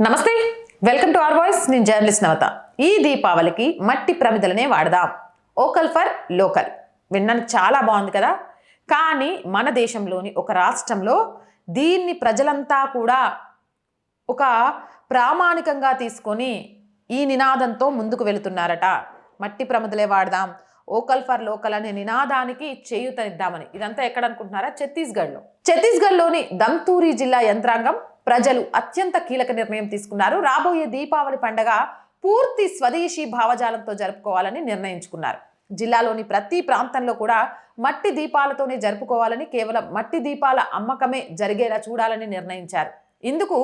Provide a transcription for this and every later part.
నమస్తే welcome to R voice. నేను journalist Navata. ఈ దీపావళికి మట్టి ప్రమిదలనే వాడదాం. Vocal for local. వినడానికి చాలా బాగుంది కదా? కానీ మన దేశంలోని ఒక రాష్ట్రంలో దీన్ని ప్రజలంతా కూడా ఒక ప్రామాణికంగా తీసుకొని ఈ నినాదంతో ముందుకు వెళుతున్నారట. మట్టి ప్రమిదలే వాడదాం. ఓకల్ ఫర్ లోకల్ అనే నినాదానికి చేయూతనిద్దామని. ఇదంతా ఎక్కడ అనుకుంటున్నారా ఛత్తీస్గఢ్లో. ఛత్తీస్గఢ్లోని దంతూరి జిల్లా యంత్రాంగం ప్రజలు అత్యంత కీలక నిర్ణయం తీసుకున్నారు. రాబోయే దీపావళి పండగ పూర్తి స్వదేశీ భావజాలంతో జరుపుకోవాలని నిర్ణయించుకున్నారు. జిల్లాలోని ప్రతి ప్రాంతంలో కూడా మట్టి దీపాలతోనే జరుపుకోవాలని కేవలం మట్టి దీపాల అమ్మకమే జరిగేలా చూడాలని నిర్ణయించారు. ఇందుకు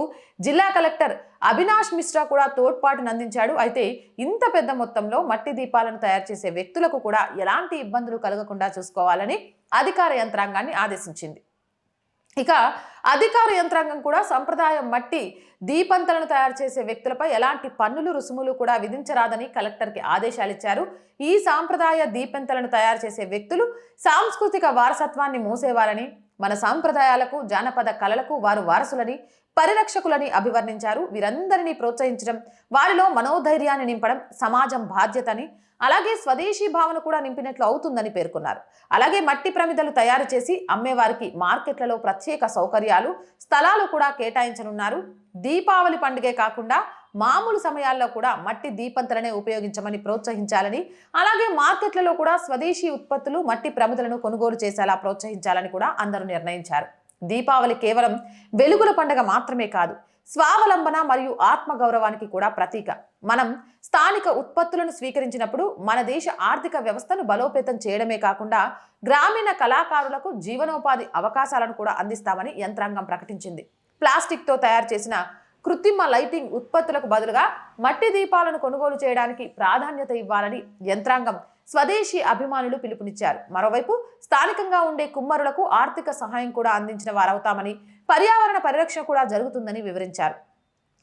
జిల్లా కలెక్టర్ అవినాష్ మిశ్రా కూడా తోడ్పాటును అందించాడు. అయితే ఇంత పెద్ద మొత్తంలో మట్టి దీపాలను తయారు చేసే వ్యక్తులకు కూడా ఎలాంటి ఇబ్బందులు కలగకుండా చూసుకోవాలని అధికార యంత్రాంగాన్ని ఆదేశించింది. ఇక అధికార యంత్రాంగం కూడా సంప్రదాయ మట్టి దీపంతలను తయారు చేసే వ్యక్తులపై ఎలాంటి పన్నులు రుసుములు కూడా విధించరాదని కలెక్టర్కి ఆదేశాలు ఇచ్చారు. ఈ సాంప్రదాయ దీపంతలను తయారు చేసే వ్యక్తులు సాంస్కృతిక వారసత్వాన్ని మూసేవారని మన సాంప్రదాయాలకు జానపద కళలకు వారు వారసులని పరిరక్షకులని అభివర్ణించారు. వీరందరినీ ప్రోత్సహించడం వారిలో మనోధైర్యాన్ని నింపడం సమాజం బాధ్యతని అలాగే స్వదేశీ భావన కూడా నింపినట్లు అవుతుందని పేర్కొన్నారు. అలాగే మట్టి ప్రమిదలు తయారు చేసి అమ్మేవారికి మార్కెట్లలో ప్రత్యేక సౌకర్యాలు స్థలాలు కూడా కేటాయించనున్నారు. దీపావళి పండుగే కాకుండా మామూలు సమయాల్లో కూడా మట్టి దీపంతలనే ఉపయోగించమని ప్రోత్సహించాలని అలాగే మార్కెట్లలో కూడా స్వదేశీ ఉత్పత్తులు మట్టి ప్రమిదలను కొనుగోలు చేసేలా ప్రోత్సహించాలని కూడా అందరూ నిర్ణయించారు. దీపావళి కేవలం వెలుగుల పండుగ మాత్రమే కాదు స్వావలంబన మరియు ఆత్మగౌరవానికి కూడా ప్రతీక. మనం స్థానిక ఉత్పత్తులను స్వీకరించినప్పుడు మన దేశ ఆర్థిక వ్యవస్థను బలోపేతం చేయడమే కాకుండా గ్రామీణ కళాకారులకు జీవనోపాధి అవకాశాలను కూడా అందిస్తామని యంత్రాంగం ప్రకటించింది. ప్లాస్టిక్తో తయారు చేసిన కృత్రిమ లైటింగ్ ఉత్పత్తులకు బదులుగా మట్టి దీపాలను కొనుగోలు చేయడానికి ప్రాధాన్యత ఇవ్వాలని యంత్రాంగం స్వదేశీ అభిమానులు పిలుపునిచ్చారు. మరోవైపు స్థానికంగా ఉండే కుమ్మరులకు ఆర్థిక సహాయం కూడా అందించిన వారవుతామని పర్యావరణ పరిరక్షణ కూడా జరుగుతుందని వివరించారు.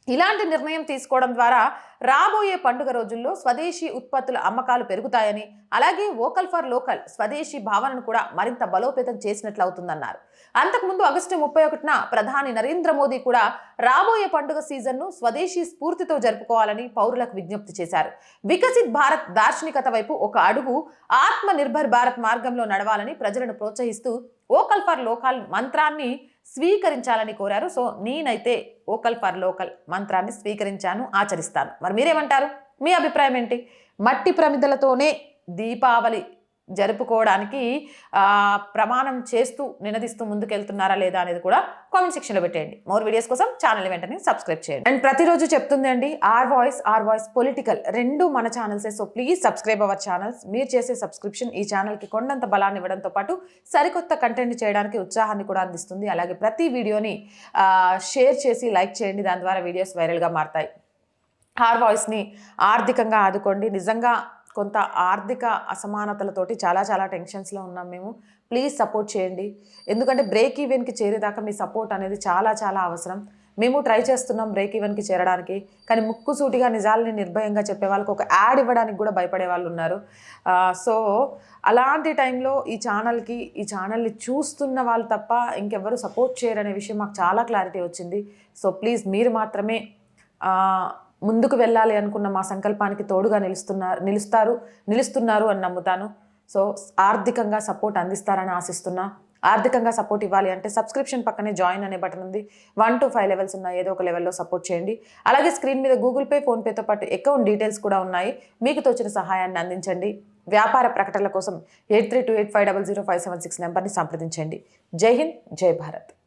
ఇలాంటి నిర్ణయం తీసుకోవడం ద్వారా రాబోయే పండుగ రోజుల్లో స్వదేశీ ఉత్పత్తుల అమ్మకాలు పెరుగుతాయని అలాగే వోకల్ ఫర్ లోకల్ స్వదేశీ భావనను కూడా మరింత బలోపేతం చేసినట్లు అవుతుందన్నారు అంతకుముందు ఆగస్టు ముప్పై ఒకటిన ప్రధాని నరేంద్ర మోదీ కూడా రాబోయే పండుగ సీజన్ను స్వదేశీ స్ఫూర్తితో జరుపుకోవాలని పౌరులకు విజ్ఞప్తి చేశారు. వికసిత్ భారత్ దార్శనికత వైపు ఒక అడుగు ఆత్మ నిర్భర్ భారత్ మార్గంలో నడవాలని ప్రజలను ప్రోత్సహిస్తూ ఓకల్ ఫర్ లోకల్ మంత్రాన్ని స్వీకరించాలని కోరారు. సో నేనైతే ఓకల్ ఫర్ లోకల్ మంత్రాన్ని స్వీకరించాను ఆచరిస్తాను. మరి మీరేమంటారు? మీ అభిప్రాయం ఏంటి? మట్టి ప్రమిదలతోనే దీపావళి జరుపుకోవడానికి ప్రమాణం చేస్తూ నినదిస్తూ ముందుకెళ్తున్నారా లేదా అనేది కూడా కామెంట్ సెక్షన్లో పెట్టేయండి. మోర్ వీడియోస్ కోసం ఛానల్ వెంటనే సబ్స్క్రైబ్ చేయండి. అండ్ ప్రతిరోజు చెప్తుంది అండి R voice R voice political రెండు మన ఛానల్సే so please subscribe our channels మీరు చేసే సబ్స్క్రిప్షన్ ఈ ఛానల్కి కొండంత బలాన్ని ఇవ్వడంతో పాటు సరికొత్త కంటెంట్ చేయడానికి ఉత్సాహాన్ని కూడా అందిస్తుంది. అలాగే ప్రతి వీడియోని షేర్ చేసి లైక్ చేయండి. దాని ద్వారా వీడియోస్ వైరల్గా మారతాయి. ఆర్ వాయిస్ని ఆర్థికంగా ఆదుకోండి. నిజంగా కొంత ఆర్థిక అసమానతలతోటి చాలా చాలా టెన్షన్స్లో ఉన్నాం మేము. ప్లీజ్ సపోర్ట్ చేయండి. ఎందుకంటే బ్రేక్ ఈవెన్కి చేరేదాకా మీ సపోర్ట్ అనేది చాలా చాలా అవసరం. మేము ట్రై చేస్తున్నాం బ్రేక్ ఈవెన్కి చేరడానికి. కానీ ముక్కుసూటిగా నిజాలని నిర్భయంగా చెప్పే వాళ్ళకి ఒక యాడ్ ఇవ్వడానికి కూడా భయపడే వాళ్ళు ఉన్నారు. సో అలాంటి టైంలో ఈ ఛానల్కి ఈ ఛానల్ని చూస్తున్న వాళ్ళు తప్ప ఇంకెవ్వరు సపోర్ట్ చేయరనే విషయం మాకు చాలా క్లారిటీ వచ్చింది. సో ప్లీజ్ మీరు మాత్రమే ముందుకు వెళ్ళాలి అనుకున్న మా సంకల్పానికి తోడుగా నిలుస్తున్నారు నిలుస్తారు నిలుస్తున్నారు అని నమ్ముతాను. సో ఆర్థికంగా సపోర్ట్ అందిస్తారని ఆశిస్తున్నా. ఆర్థికంగా సపోర్ట్ ఇవ్వాలి అంటే సబ్స్క్రిప్షన్ పక్కనే జాయిన్ అనే బటన్ ఉంది. వన్ టు ఫైవ్ లెవెల్స్ ఉన్నాయి ఏదో ఒక లెవెల్లో సపోర్ట్ చేయండి. అలాగే స్క్రీన్ మీద గూగుల్ పే ఫోన్పేతో పాటు అకౌంట్ డీటెయిల్స్ కూడా ఉన్నాయి. మీకు తోచిన సహాయాన్ని అందించండి. వ్యాపార ప్రకటనల కోసం eight three two eight five double zero five seven six నెంబర్ని సంప్రదించండి. జై హింద్ జై భారత్.